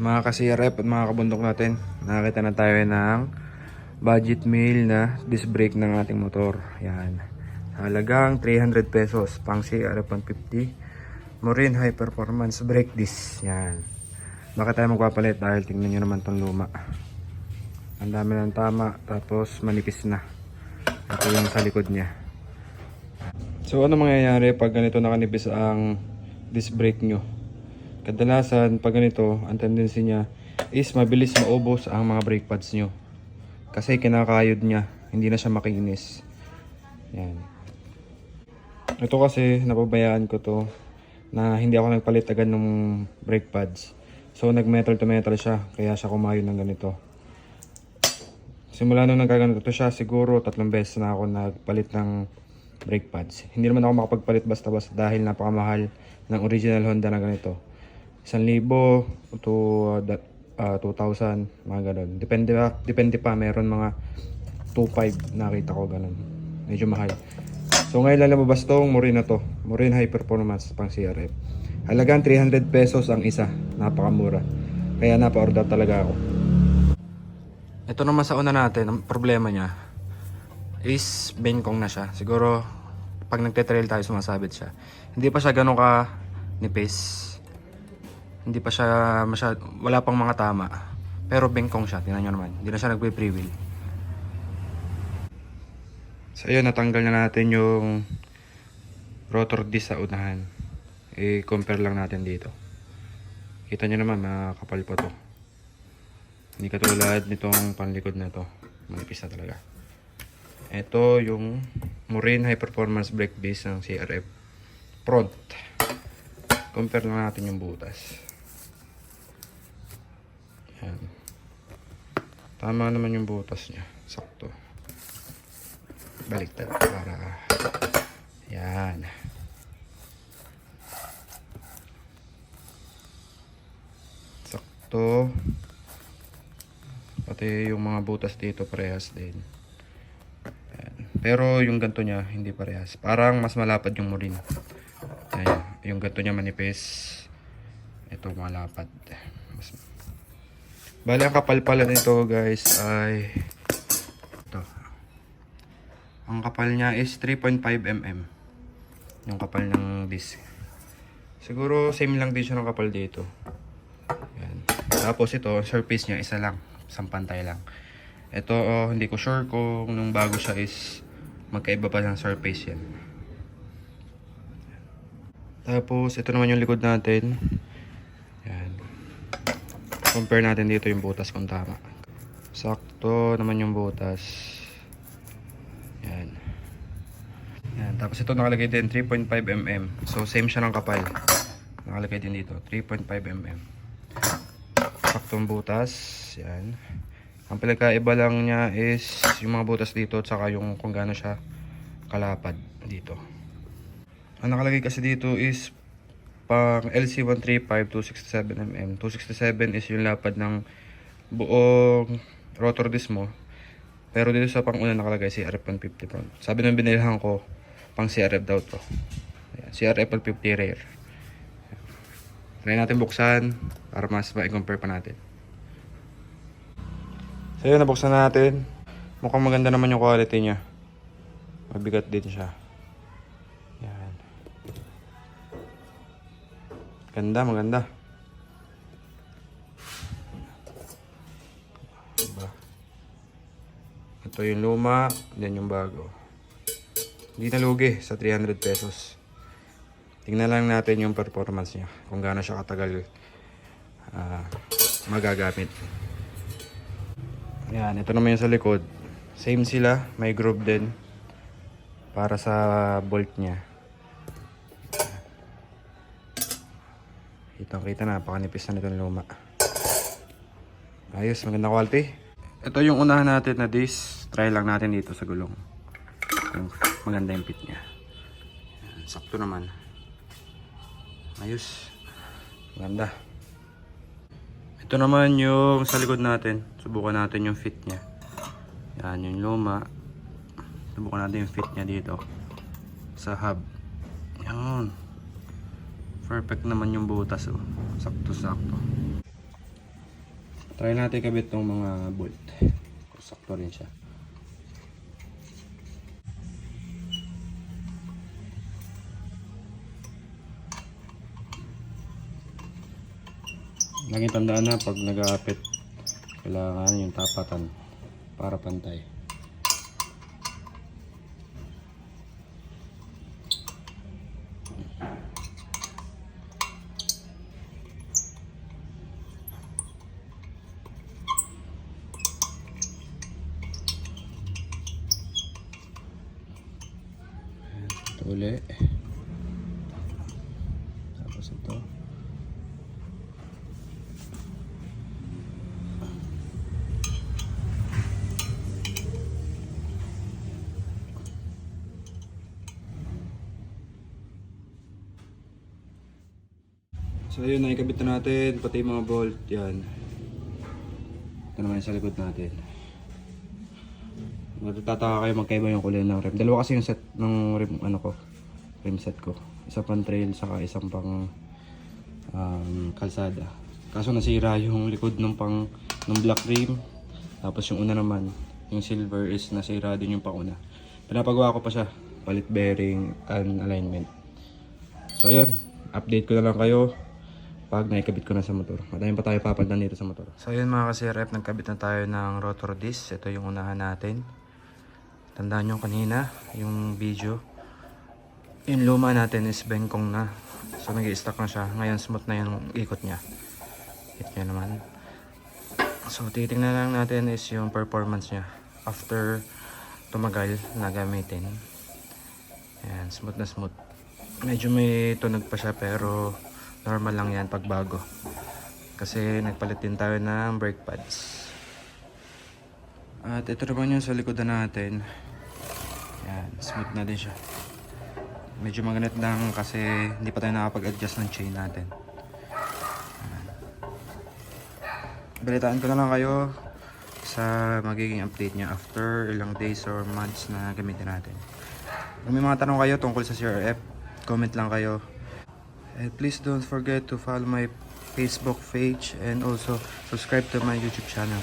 Mga ka-CRF at mga kabundok natin, nakakita na tayo ng budget meal na disc brake ng ating motor. Yan. Halagang 300 pesos, pang CRF 150. Morin High Performance Brake Disc. Yan. Bakit tayo magpapalit? Dahil tingnan nyo naman tong luma. Ang dami ng tama, tapos manipis na. Ito yung sa likod niya. So ano mangyayari pag ganito nakanipis ang disc brake nyo? Kadalasan pag ganito, ang tendency niya is mabilis maubos ang mga brake pads nyo. Kasi kinakayod niya, hindi na siya makinis. Yan. Ito kasi napabayaan ko to na hindi ako nagpalit agad ng brake pads. So nag metal to metal siya, kaya siya kumayod ng ganito. Simula nung nagkaganito siya, siguro tatlong beses na ako nagpalit ng brake pads. Hindi naman ako makapagpalit basta-basta dahil napakamahal ng original Honda na ganito. 1,000 to uh, da- uh, 2,000, mga ganun. Depende pa, depende pa, meron mga 2,500 nakita ko ganun. Medyo mahal. So ngayon lang lumabas tong Morin na to. Morin High Performance pang CRF. Halagang 300 pesos ang isa. Napakamura. Kaya napa-order talaga ako. Ito naman sa una natin, ang problema niya is bengkong na siya. Siguro pag nagte-trail tayo sumasabit siya. Hindi pa siya ganun ka nipis. Hindi pa siya masyad, wala pang mga tama. Pero bengkong siya, tingnan nyo naman. Hindi na siya nagbe-free wheel. So ayun, natanggal na natin yung rotor disc sa unahan. I-compare lang natin dito. Kita nyo naman, makakapal pa to. Hindi katulad nitong panlikod na to. Manipis na talaga. Ito yung Morin High Performance Brake Base ng CRF Front. Compare lang natin yung butas. Yan. Tama naman yung butas niya. Sakto. Baliktad para yan. Sakto. Pati yung mga butas dito parehas din. Yan. Pero yung ganto niya hindi parehas. Parang mas malapad yung murin. Ayan. Yung ganto niya manipis. Ito malapad. Mas... Bali ang kapal pala nito guys ay ito. Ang kapal niya is 3.5 mm. Yung kapal ng disc. Siguro same lang din siya ng kapal dito. Yan. Tapos ito, surface niya isa lang. Isang pantay lang. Ito, oh, hindi ko sure kung nung bago siya is magkaiba pa ng surface yan. Tapos, ito naman yung likod natin. Compare natin dito yung butas kung tama. Sakto naman yung butas. Yan. Yan. Tapos ito nakalagay din 3.5 mm. So same siya ng kapal. Nakalagay din dito 3.5 mm. Saktong butas. Yan. Ang pinagkaiba lang niya is yung mga butas dito at saka yung kung gaano siya kalapad dito. Ang nakalagay kasi dito is pang LC135 267mm. 267 is yung lapad ng buong rotor disc mo. Pero dito sa pang-una nakalagay CRF 150 front. Sabi nung binilhan ko, pang CRF daw to. Ayan, CRF 150 rear. Try natin buksan para mas ma-compare pa natin. So yun, nabuksan natin. Mukhang maganda naman yung quality niya. Mabigat din siya. Ganda, maganda. Diba? Ito yung luma, then yung bago. Hindi nalugi sa 300 pesos. Tingnan lang natin yung performance niya. Kung gaano siya katagal ah, magagamit. Yan, ito naman yung sa likod. Same sila, may groove din para sa bolt niya. Kitang kita na, napakanipis na nitong luma. Ayos, maganda quality. Ito yung unahan natin na disc. Try lang natin dito sa gulong. Kung maganda yung fit niya. Sakto naman. Ayos. Maganda. Ito naman yung sa likod natin. Subukan natin yung fit niya. Yan yung luma. Subukan natin yung fit niya dito. Sa hub. Yan. Perfect naman yung butas oh. Sakto-sakto. Try natin kabit tong mga bolt. Kung sakto rin siya. Laging tandaan na pag nag-aapit, kailangan yung tapatan para pantay. Ito uli. Tapos ito. So yun, naikabit na natin, pati mga bolt, yan. Ito naman sa likod natin. Matutataka kayo magkaiba yung kulay ng rim. Dalawa kasi yung set ng rim, ano ko, rim set ko. Isa pang trail, saka isang pang um, kalsada. Kaso nasira yung likod ng pang ng black rim. Tapos yung una naman, yung silver is nasira din yung pang una. Pinapagawa ko pa siya, palit bearing and alignment. So yun, update ko na lang kayo pag naikabit ko na sa motor. Madami pa tayo papaldan dito sa motor. So yun mga kasirep, nagkabit na tayo ng rotor disc. Ito yung unahan natin. Tandaan nyo kanina, yung video. Yung luma natin is bengkong na. So nag stuck na siya. Ngayon smooth na yung ikot niya. Hit niya naman. So titingnan lang natin is yung performance niya. After tumagal na gamitin. Ayan, smooth na smooth. Medyo may tunog pa siya pero normal lang yan pag bago. Kasi nagpalit din tayo ng brake pads. At ito naman yung sa likodan natin. Yan, smooth na din siya. Medyo maganit lang kasi hindi pa tayo nakapag-adjust ng chain natin. Yan. Balitaan ko na lang kayo sa magiging update niya after ilang days or months na gamitin natin. Kung may mga tanong kayo tungkol sa CRF, comment lang kayo. And please don't forget to follow my Facebook page and also subscribe to my YouTube channel.